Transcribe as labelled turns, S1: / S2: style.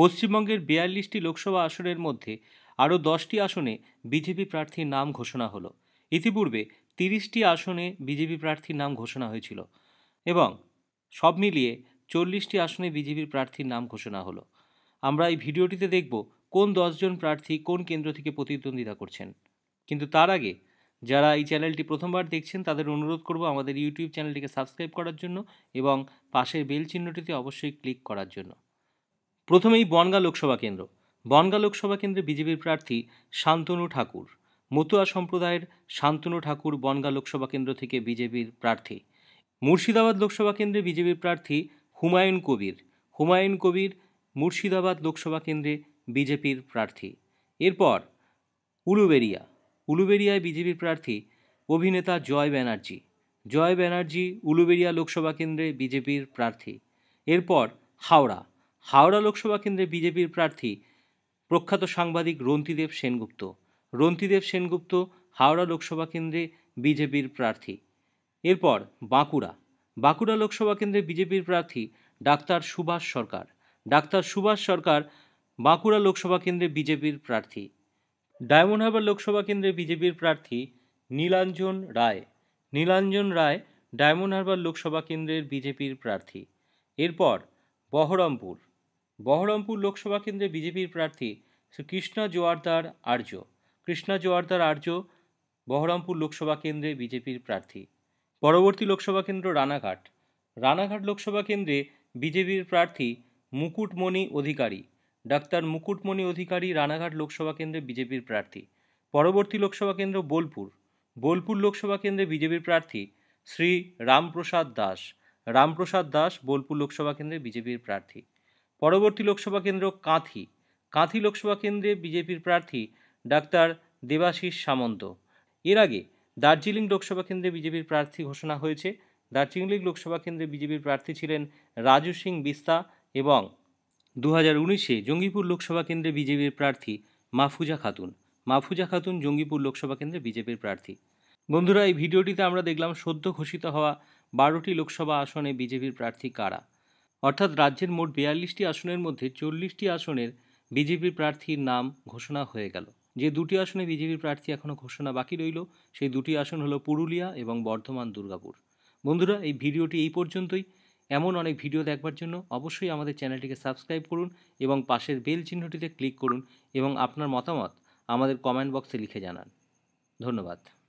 S1: পশ্চিমবঙ্গের বিয়াল্লিশটি লোকসভা আসনের মধ্যে আরও দশটি আসনে বিজেপি প্রার্থীর নাম ঘোষণা হলো। ইতিপূর্বে তিরিশটি আসনে বিজেপি প্রার্থীর নাম ঘোষণা হয়েছিল এবং সব মিলিয়ে চল্লিশটি আসনে বিজেপির প্রার্থীর নাম ঘোষণা হলো। আমরা এই ভিডিওটিতে দেখব কোন দশজন প্রার্থী কোন কেন্দ্র থেকে প্রতিদ্বন্দ্বিতা করছেন। কিন্তু তার আগে যারা এই চ্যানেলটি প্রথমবার দেখছেন, তাদের অনুরোধ করব আমাদের ইউটিউব চ্যানেলটিকে সাবস্ক্রাইব করার জন্য এবং পাশের বেল চিহ্নটিতে অবশ্যই ক্লিক করার জন্য। প্রথমেই বনগাঁ লোকসভা কেন্দ্র। বনগাঁ লোকসভা কেন্দ্রে বিজেপির প্রার্থী শান্তনু ঠাকুর। মতুয়া সম্প্রদায়ের শান্তনু ঠাকুর বনগাঁ লোকসভা কেন্দ্র থেকে বিজেপির প্রার্থী। মুর্শিদাবাদ লোকসভা কেন্দ্রে বিজেপির প্রার্থী হুমায়ুন কবির। হুমায়ুন কবির মুর্শিদাবাদ লোকসভা কেন্দ্রে বিজেপির প্রার্থী। এরপর উলুবেরিয়া। উলুবেরিয়ায় বিজেপির প্রার্থী অভিনেতা জয় ব্যানার্জি। জয় ব্যানার্জি উলুবেরিয়া লোকসভা কেন্দ্রে বিজেপির প্রার্থী। এরপর হাওড়া। হাওড়া লোকসভা কেন্দ্রে বিজেপির প্রার্থী প্রখ্যাত সাংবাদিক রন্তিদেব সেনগুপ্ত। রন্তিদেব সেনগুপ্ত হাওড়া লোকসভা কেন্দ্রে বিজেপির প্রার্থী। এরপর বাঁকুড়া। বাঁকুড়া লোকসভা কেন্দ্রে বিজেপির প্রার্থী ডাক্তার সুভাষ সরকার। ডাক্তার সুভাষ সরকার বাঁকুড়া লোকসভা কেন্দ্রে বিজেপির প্রার্থী। ডায়মন্ড হারবার লোকসভা কেন্দ্রে বিজেপির প্রার্থী নীলাঞ্জন রায়। নীলাঞ্জন রায় ডায়মন্ড হারবার লোকসভা কেন্দ্রের বিজেপির প্রার্থী। এরপর বহরমপুর। বহরমপুর লোকসভা কেন্দ্রে বিজেপির প্রার্থী শ্রী কৃষ্ণা জোয়ারদার আর্য। কৃষ্ণা জোয়ারদার আর্য বহরমপুর লোকসভা কেন্দ্রে বিজেপির প্রার্থী। পরবর্তী লোকসভা কেন্দ্র রানাঘাট। রানাঘাট লোকসভা কেন্দ্রে বিজেপির প্রার্থী মুকুটমণি অধিকারী। ডাক্তার মুকুটমণি অধিকারী রানাঘাট লোকসভা কেন্দ্রে বিজেপির প্রার্থী। পরবর্তী লোকসভা কেন্দ্র বোলপুর। বোলপুর লোকসভা কেন্দ্রে বিজেপির প্রার্থী শ্রী রামপ্রসাদ দাস। রামপ্রসাদ দাস বোলপুর লোকসভা কেন্দ্রে বিজেপির প্রার্থী। পরবর্তী লোকসভা কেন্দ্র কাঁথি। কাঁথি লোকসভা কেন্দ্রে বিজেপির প্রার্থী ডাক্তার দেবাশিস সামন্ত। এর আগে দার্জিলিং লোকসভা কেন্দ্রে বিজেপির প্রার্থী ঘোষণা হয়েছে। দার্জিলিং লোকসভা কেন্দ্রে বিজেপির প্রার্থী ছিলেন রাজু সিং বিস্তা এবং দু হাজার উনিশে জঙ্গিপুর লোকসভা কেন্দ্রে বিজেপির প্রার্থী মাহফুজা খাতুন। মাহফুজা খাতুন জঙ্গিপুর লোকসভা কেন্দ্রে বিজেপির প্রার্থী। বন্ধুরা, এই ভিডিওটিতে আমরা দেখলাম সদ্য ঘোষিত হওয়া বারোটি লোকসভা আসনে বিজেপির প্রার্থী কারা? অর্থাৎ রাজ্যের মোট বিয়াল্লিশটি আসনের মধ্যে চল্লিশটি আসনের বিজেপির প্রার্থীর নাম ঘোষণা হয়ে গেল। যে দুটি আসনে বিজেপির প্রার্থী এখনও ঘোষণা বাকি রইল, সেই দুটি আসন হলো পুরুলিয়া এবং বর্ধমান দুর্গাপুর। বন্ধুরা, এই ভিডিওটি এই পর্যন্তই। এমন অনেক ভিডিও দেখবার জন্য অবশ্যই আমাদের চ্যানেলটিকে সাবস্ক্রাইব করুন এবং পাশের বেল চিহ্নটিতে ক্লিক করুন এবং আপনার মতামত আমাদের কমেন্ট বক্সে লিখে জানান। ধন্যবাদ।